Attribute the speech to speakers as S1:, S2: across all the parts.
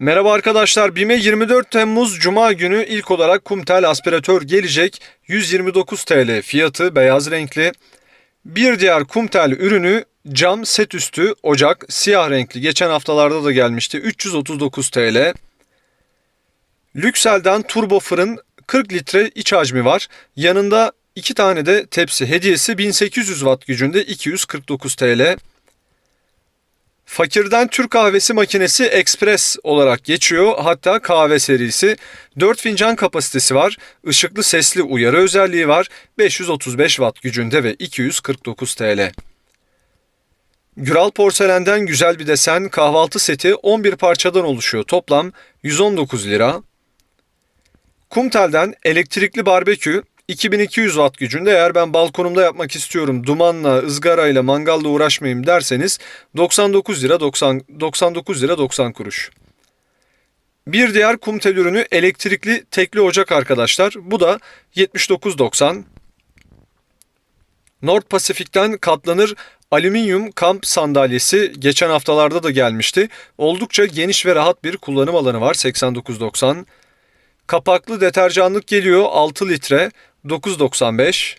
S1: Merhaba arkadaşlar. BİM'e 24 Temmuz Cuma günü ilk olarak Kumtel aspiratör gelecek. 129 TL fiyatı beyaz renkli. Bir diğer Kumtel ürünü cam set üstü ocak siyah renkli. Geçen haftalarda da gelmişti. 339 TL. Lüksel'den turbo fırın 40 litre iç hacmi var. Yanında iki tane de tepsi hediyesi 1800 watt gücünde 249 TL. Fakirden Türk kahvesi makinesi Express olarak geçiyor. Hatta kahve serisi. 4 fincan kapasitesi var. Işıklı sesli uyarı özelliği var. 535 watt gücünde ve 249 TL. Güral porselenden güzel bir desen kahvaltı seti 11 parçadan oluşuyor. Toplam 119 lira. Kumtel'den elektrikli barbekü 2200 watt gücünde eğer ben balkonumda yapmak istiyorum dumanla, ızgarayla, mangalla uğraşmayayım derseniz 99 lira 90 99 lira 90 kuruş. Bir diğer kumtel ürünü elektrikli tekli ocak arkadaşlar. Bu da 79.90. Nord Pasifik'ten katlanır alüminyum kamp sandalyesi geçen haftalarda da gelmişti. Oldukça geniş ve rahat bir kullanım alanı var 89.90. Kapaklı deterjanlık geliyor 6 litre 9.95.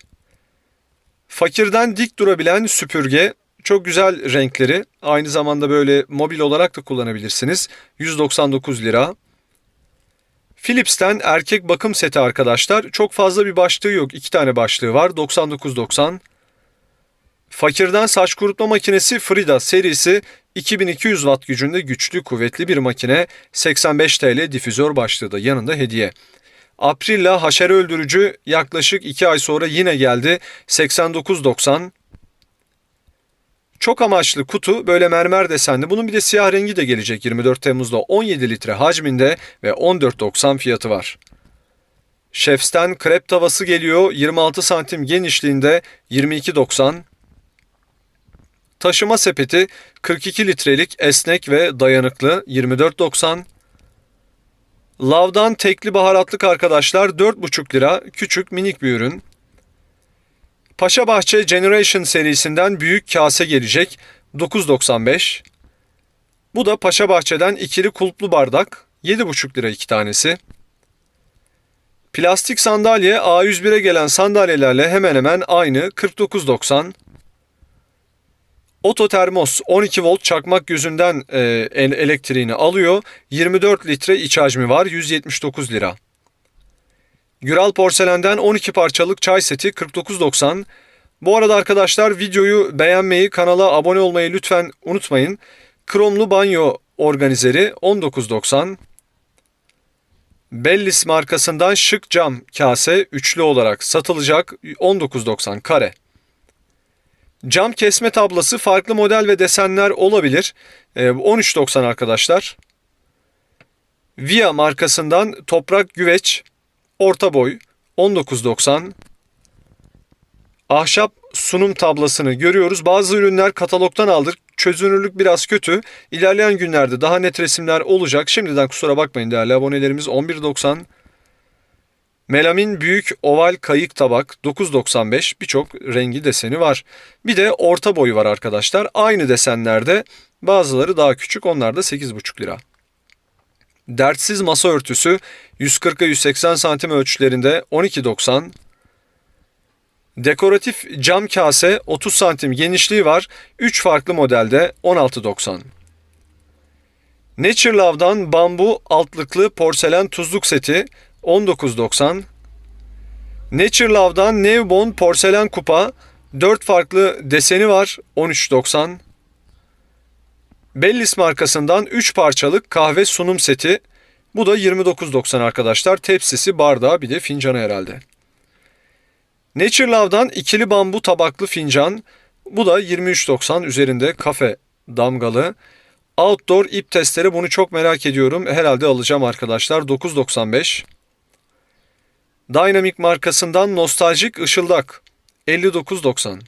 S1: Fakirden dik durabilen süpürge çok güzel renkleri. Aynı zamanda böyle mobil olarak da kullanabilirsiniz. 199 lira. Philips'ten erkek bakım seti arkadaşlar. Çok fazla bir başlığı yok. İki tane başlığı var. 99.90. Fakirden saç kurutma makinesi Frida serisi 2200 watt gücünde güçlü kuvvetli bir makine. 85 TL difüzör başlığı da yanında hediye. Aprilla haşere öldürücü yaklaşık 2 ay sonra yine geldi. 89.90. Çok amaçlı kutu böyle mermer desenli. Bunun bir de siyah rengi de gelecek 24 Temmuz'da 17 litre hacminde ve 14.90 fiyatı var. Chefs'ten krep tavası geliyor 26 santim genişliğinde 22.90. Taşıma sepeti 42 litrelik esnek ve dayanıklı 24.90. Lav'dan tekli baharatlık arkadaşlar 4,5 lira küçük minik bir ürün. Paşa Bahçe Generation serisinden büyük kase gelecek 9.95. Bu da Paşa Bahçe'den ikili kulplu bardak 7,5 lira iki tanesi. Plastik sandalye A101'e gelen sandalyelerle hemen hemen aynı 49.90. Ototermos 12 volt çakmak gözünden e, elektriğini alıyor. 24 litre iç hacmi var 179 lira. Güral porselenden 12 parçalık çay seti 49.90. Bu arada arkadaşlar videoyu beğenmeyi, kanala abone olmayı lütfen unutmayın. Kromlu banyo organizeri 19.90. Bellis markasından şık cam kase üçlü olarak satılacak 19.90 kare. Cam kesme tablası farklı model ve desenler olabilir. 13.90 arkadaşlar. Via markasından toprak güveç orta boy 19.90. Ahşap sunum tablasını görüyoruz. Bazı ürünler katalogdan aldık. Çözünürlük biraz kötü. İlerleyen günlerde daha net resimler olacak. Şimdiden kusura bakmayın değerli abonelerimiz 11.90. Melamin büyük oval kayık tabak 9.95 birçok rengi deseni var. Bir de orta boyu var arkadaşlar. Aynı desenlerde bazıları daha küçük onlar da 8.5 lira. Dertsiz masa örtüsü 140'a 180 santim ölçülerinde 12.90. Dekoratif cam kase 30 santim genişliği var. 3 farklı modelde 16.90. Nature Love'dan bambu altlıklı porselen tuzluk seti 19.90. Nature Love'dan Nevbon porselen kupa 4 farklı deseni var 13.90. Bellis markasından 3 parçalık kahve sunum seti. Bu da 29.90 arkadaşlar. Tepsisi, bardağı bir de fincanı herhalde. Nature Love'dan ikili bambu tabaklı fincan. Bu da 23.90 üzerinde kafe damgalı. Outdoor ip testleri bunu çok merak ediyorum. Herhalde alacağım arkadaşlar. 9.95. Dynamic markasından nostaljik ışıldak 59.90.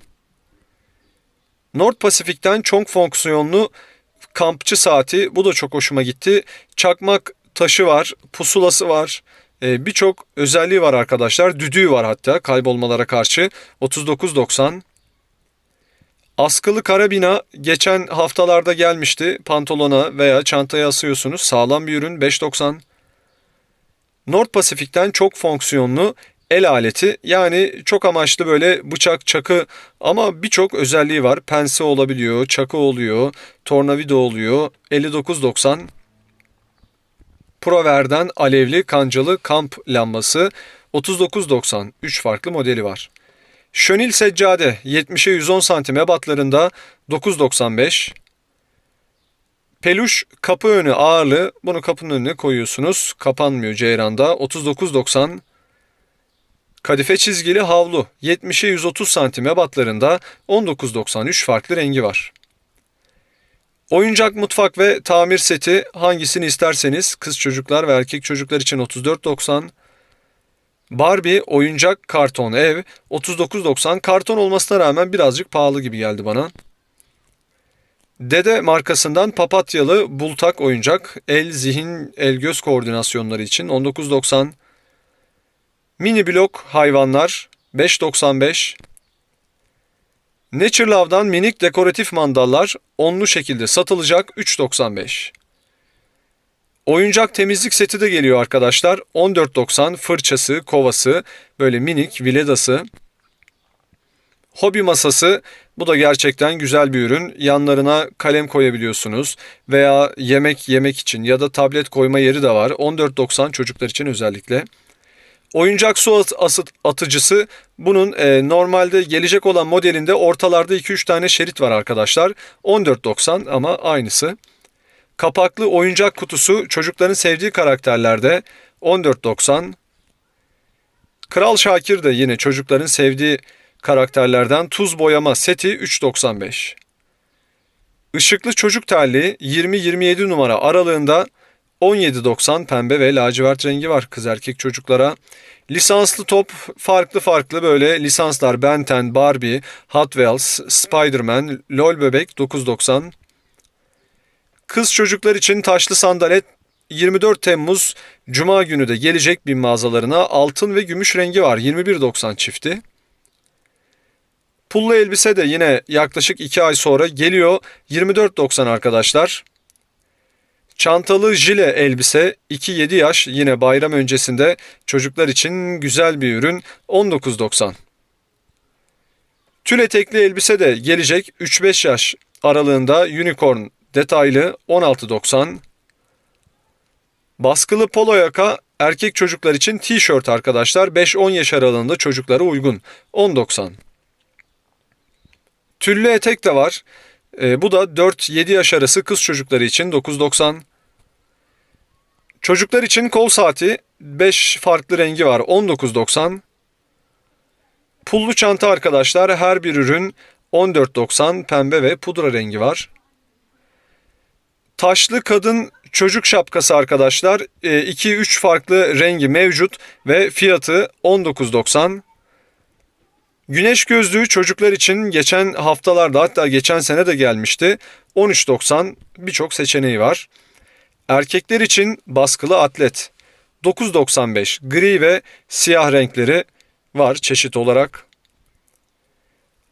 S1: Nord Pasifik'ten çok fonksiyonlu kampçı saati bu da çok hoşuma gitti. Çakmak taşı var, pusulası var. Ee, Birçok özelliği var arkadaşlar. Düdüğü var hatta kaybolmalara karşı. 39.90. Askılı karabina geçen haftalarda gelmişti. Pantolona veya çantaya asıyorsunuz. Sağlam bir ürün 5.90. Nord Pasifik'ten çok fonksiyonlu el aleti yani çok amaçlı böyle bıçak, çakı ama birçok özelliği var. Pense olabiliyor, çakı oluyor, tornavida oluyor. 59.90 Prover'den alevli kancalı kamp lambası 39.90 3 farklı modeli var. Şönil seccade 70'e 110 santim ebatlarında 9.95 Peluş kapı önü ağırlığı. Bunu kapının önüne koyuyorsunuz. Kapanmıyor ceyranda. 39.90 Kadife çizgili havlu. 70'e 130 santim ebatlarında 19.93 farklı rengi var. Oyuncak mutfak ve tamir seti. Hangisini isterseniz kız çocuklar ve erkek çocuklar için 34.90 Barbie oyuncak karton ev. 39.90 karton olmasına rağmen birazcık pahalı gibi geldi bana. Dede markasından papatyalı bultak oyuncak el zihin el göz koordinasyonları için 19.90 Mini blok hayvanlar 5.95 Nature Love'dan minik dekoratif mandallar onlu şekilde satılacak 3.95 Oyuncak temizlik seti de geliyor arkadaşlar. 14.90 fırçası, kovası, böyle minik viledası. Hobi masası bu da gerçekten güzel bir ürün. Yanlarına kalem koyabiliyorsunuz veya yemek yemek için ya da tablet koyma yeri de var. 14.90 çocuklar için özellikle. Oyuncak su asıt atıcısı bunun e, normalde gelecek olan modelinde ortalarda 2-3 tane şerit var arkadaşlar. 14.90 ama aynısı. Kapaklı oyuncak kutusu çocukların sevdiği karakterlerde 14.90. Kral Şakir de yine çocukların sevdiği karakterlerden tuz boyama seti 3.95. Işıklı çocuk terliği 20-27 numara aralığında 17.90 pembe ve lacivert rengi var kız erkek çocuklara. Lisanslı top farklı farklı böyle lisanslar Ben 10, Barbie, Hot Wheels, Spider-Man, LOL bebek 9.90. Kız çocuklar için taşlı sandalet 24 Temmuz Cuma günü de gelecek bin mağazalarına altın ve gümüş rengi var 21.90 çifti. Pullu elbise de yine yaklaşık 2 ay sonra geliyor 24.90 arkadaşlar. Çantalı jile elbise 2-7 yaş yine bayram öncesinde çocuklar için güzel bir ürün 19.90. Tül etekli elbise de gelecek 3-5 yaş aralığında unicorn detaylı 16.90. Baskılı polo yaka erkek çocuklar için tişört arkadaşlar 5-10 yaş aralığında çocuklara uygun 10.90. Tüllü etek de var. E, bu da 4-7 yaş arası kız çocukları için 9.90. Çocuklar için kol saati 5 farklı rengi var 19.90. Pullu çanta arkadaşlar her bir ürün 14.90 pembe ve pudra rengi var. Taşlı kadın çocuk şapkası arkadaşlar 2-3 e, farklı rengi mevcut ve fiyatı 19.90. Güneş gözlüğü çocuklar için geçen haftalarda hatta geçen sene de gelmişti. 13.90 birçok seçeneği var. Erkekler için baskılı atlet 9.95 gri ve siyah renkleri var çeşit olarak.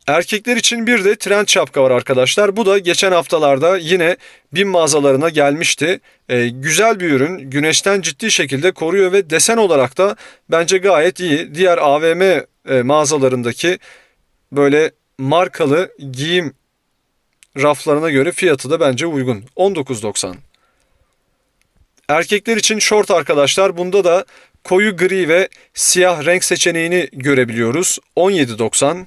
S1: Erkekler için bir de trend şapka var arkadaşlar. Bu da geçen haftalarda yine bin mağazalarına gelmişti. Ee, güzel bir ürün. Güneşten ciddi şekilde koruyor ve desen olarak da bence gayet iyi. Diğer AVM e, mağazalarındaki böyle markalı giyim raflarına göre fiyatı da bence uygun. 19.90. Erkekler için şort arkadaşlar. Bunda da koyu gri ve siyah renk seçeneğini görebiliyoruz. 17.90.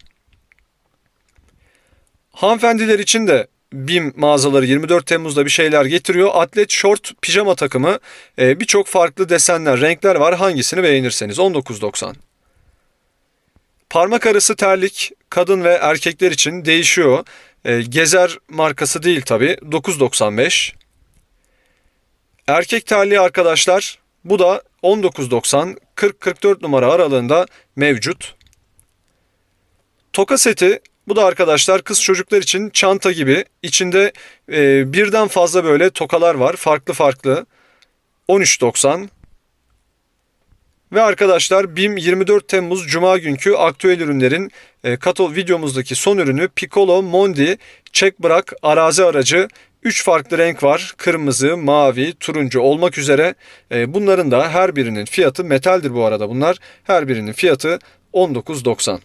S1: Hanımefendiler için de BİM mağazaları 24 Temmuz'da bir şeyler getiriyor. Atlet short pijama takımı e, birçok farklı desenler, renkler var. Hangisini beğenirseniz 19.90. Parmak arası terlik kadın ve erkekler için değişiyor. E, Gezer markası değil tabi 9.95. Erkek terliği arkadaşlar bu da 19.90 40-44 numara aralığında mevcut. Toka seti bu da arkadaşlar kız çocuklar için çanta gibi. içinde e, birden fazla böyle tokalar var. Farklı farklı. 13.90 ve arkadaşlar BİM 24 Temmuz Cuma günkü aktüel ürünlerin E, Kato videomuzdaki son ürünü Piccolo Mondi çek bırak arazi aracı. 3 farklı renk var. Kırmızı, mavi, turuncu olmak üzere. E, bunların da her birinin fiyatı metaldir bu arada bunlar. Her birinin fiyatı 19.90.